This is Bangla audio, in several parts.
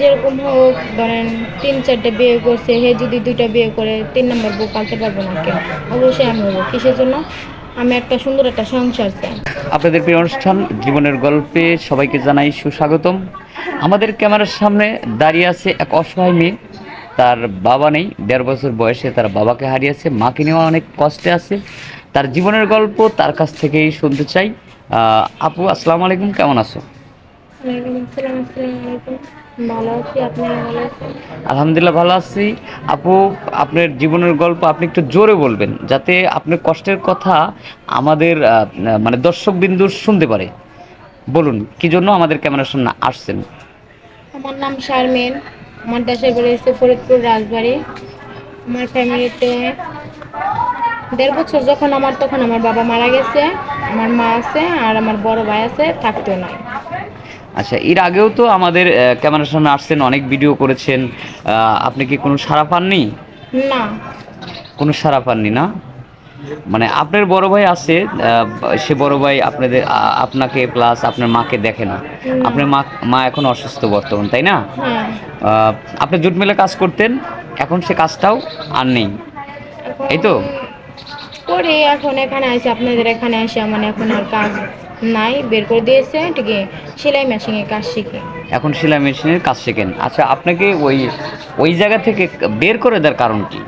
যেরকম হোক, ধরেন তিন চারটে বিয়ে করছে, হে যদি দুইটা বিয়ে করে, তিন নম্বর বউ পালতে পারব না কেউ? অবশ্যই আমি হব। কিসের জন্য? আমি একটা সুন্দর একটা সংসার চাই। আপনাদের প্রিয় অনুষ্ঠান, জীবনের গল্পে সবাইকে জানাই সুস্বাগতম। আমাদের ক্যামেরার সামনে দাঁড়িয়ে আছে এক অসহায় মেয়ে। তার বাবা নেই, দেড় বছর বয়সে তার বাবাকে হারিয়েছে। মাকে নিয়েও অনেক কষ্টে আছে। তার জীবনের গল্প তার কাছ থেকেই শুনতে চাই। আপু, আসসালামু আলাইকুম, কেমন আছো ওয়ালাইকুম আসসালাম আসসালামু আলাইকুম ভালো আছি আলহামদুলিল্লাহ ভালো আছি। আপু, আপনার জীবনের গল্প আপনি একটু জোরে বলবেন, যাতে আপনার কষ্টের কথা আমাদের মানে দর্শক বিন্দু শুনতে পারে। বলুন, কি জন্য আমাদের ক্যামেরার সামনে আসছেন? আমার নাম শারমিন। আমার দেশের বাড়ি হচ্ছে ফরিদপুর রাজবাড়ি। আমার ফ্যামিলিতে দেড় বছর যখন আমার, তখন আমার বাবা মারা গেছে। আমার মা আছে আর আমার বড় ভাই আছে, থাকতেও নাই। আচ্ছা এর আগেও তো আমাদের ক্যামেরার সামনে আসছেন অনেক ভিডিও করেছেন। আপনি কি কোনো সাড়া পাননি? না। কোনো সাড়া পাননি না? মানে আপনার বড় ভাই আছে সে বড় ভাই আপনাদের আপনাকে প্লাস আপনার মাকে দেখে না। আপনার মা মা এখন অসুস্থ বর্তমান তাই না? হ্যাঁ। আপনি জুট মিলে কাজ করতেন এখন সে কাজটাও আর নেই। এই তো? করি এখন এখানে আসি আপনাদের এখানে আসি আমার এখন আর কাজ নাই বের করে দিয়েছে ঠিক সেলাই মেশিনে কাজ শিখে। এখন সেলাই মেশিনের কাজ শেখেন। আচ্ছা আপনাকে ওই ওই জায়গা থেকে বের করে দেওয়ার কারণ কি?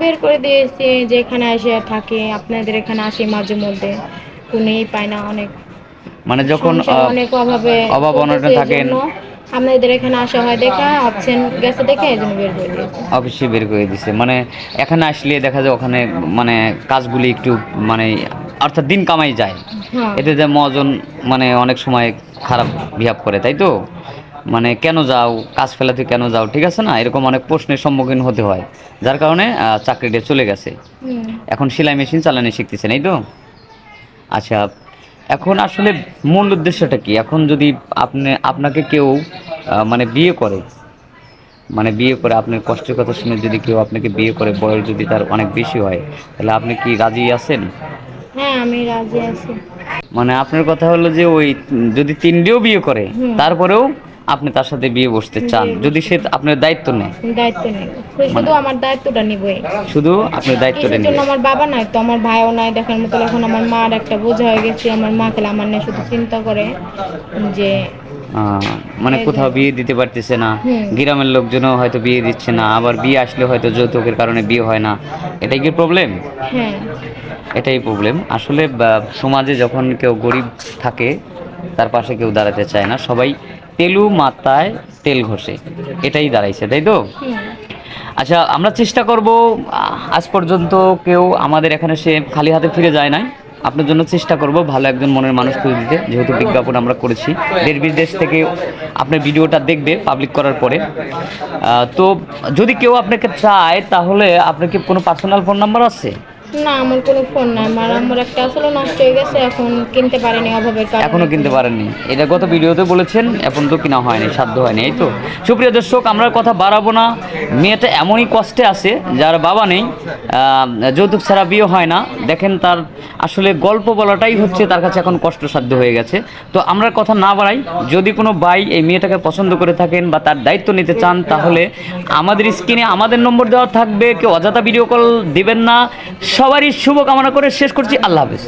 বের করে দিয়েছে যে এখানে এসে থাকে আপনাদের এখানে আসি মাঝে মধ্যে। কোনেই পায় না অনেক। মানে যখন অনেক অভাবে অভাব অনটনে থাকেন। আপনাদের এখানে আসা হয় দেখা অপশন গেছে দেখে এই জন্য বের করে দিয়েছে। অফিসে বের করে দিছে। মানে এখানে আসলে দেখা যায় ওখানে মানে কাজগুলি একটু মানে অর্থাৎ দিন কামাই যায়। এতে যে মজন মানে অনেক সময় খারাপ বিহেভ করে তাই তো? মানে কেন যাও কাজ ফেলাতে কেন যাও ঠিক আছে না? এরকম অনেক প্রশ্নের সম্মুখীন হতে হয় যার কারণে চাকরিটা চলে গেছে। এখন সেলাই মেশিন চালানো শিখতেছেন এই তো? আচ্ছা এখন আসলে মূল উদ্দেশ্যটা কি? এখন যদি আপনি আপনাকে কেউ মানে বিয়ে করে মানে বিয়ে করে আপনার কষ্টের কথা শুনে যদি কেউ আপনাকে বিয়ে করে বয়স যদি তার অনেক বেশি হয় তাহলে আপনি কি রাজি আছেন? হ্যাঁ আমি রাজি আছি। মানে আপনার কথা হলো যে ওই যদি তিনটেও বিয়ে করে তারপরেও আপনি তার সাথে বিয়ে বসতে চান? যদি সে আপনার দায়িত্ব নেয়। দায়িত্ব নেই। শুধু আমার দায়িত্বটা নিবই। শুধু আপনার দায়িত্বটা কিসের নেবে? জন্য আমার বাবা নাই তো? আমার ভাইও নাই দেখার মতো। এখন আমার মার একটা বোঝা হয়ে গেছে। আমার মা খেলে আমার নিয়ে শুধু চিন্তা করে যে আহ, মানে কোথাও বিয়ে দিতে পারতেছে না। গ্রামের লোকজনও হয়তো বিয়ে দিচ্ছে না। আবার বিয়ে আসলে হয়তো যৌতুকের কারণে বিয়ে হয় না। এটাই কি প্রবলেম হ্যাঁ। এটাই প্রবলেম আসলে বা, সমাজে যখন কেউ গরিব থাকে তার পাশে কেউ দাঁড়াতে চায় না। সবাই তেলু মাথায় তেল ঘষে। এটাই দাঁড়াইছে, তাই তো? আচ্ছা আমরা চেষ্টা করব আজ পর্যন্ত কেউ আমাদের এখানে সে খালি হাতে ফিরে যায় নাই। আপনার জন্য চেষ্টা করব, ভালো একজন মনের মানুষ করে দিতে। যেহেতু বিজ্ঞাপন আমরা করেছি। দেশ বিদেশ থেকে আপনার ভিডিওটা দেখবে পাবলিক করার পরে। তো যদি কেউ আপনাকে চায়, তাহলে আপনার কি কোনো পার্সোনাল ফোন নাম্বার আছে? না, আমার কোনো ফোন নাই। আমার আমার একটা আসলে নষ্ট হয়ে গেছে, এখন কিনতে পারিনি অভাবের কারণে। এখনও কিনতে পারেননি। এটা গত ভিডিওতে বলেছেন, এখন তো কিনা হয়নি, সাধ্য হয়নি, এই তো। সুপ্রিয় দর্শক, আমরা কথা বাড়াবো না। মেয়েটা এমনই কষ্টে আছে, যার বাবা নেই যৌতুক ছাড়া বিয়ে হয় না। দেখেন তার আসলে গল্প বলাটাই হচ্ছে তার কাছে এখন কষ্টসাধ্য হয়ে গেছে। তো আমরা কথা না বাড়াই, যদি কোনো ভাই এই মেয়েটাকে পছন্দ করে থাকেন বা তার দায়িত্ব নিতে চান, তাহলে আমাদের স্ক্রিনে আমাদের নম্বর দেওয়া থাকবে। কেউ অযথা ভিডিও কল দিবেন না। সবারই শুভকামনা করে শেষ করছি। আল্লাহ হাফেজ।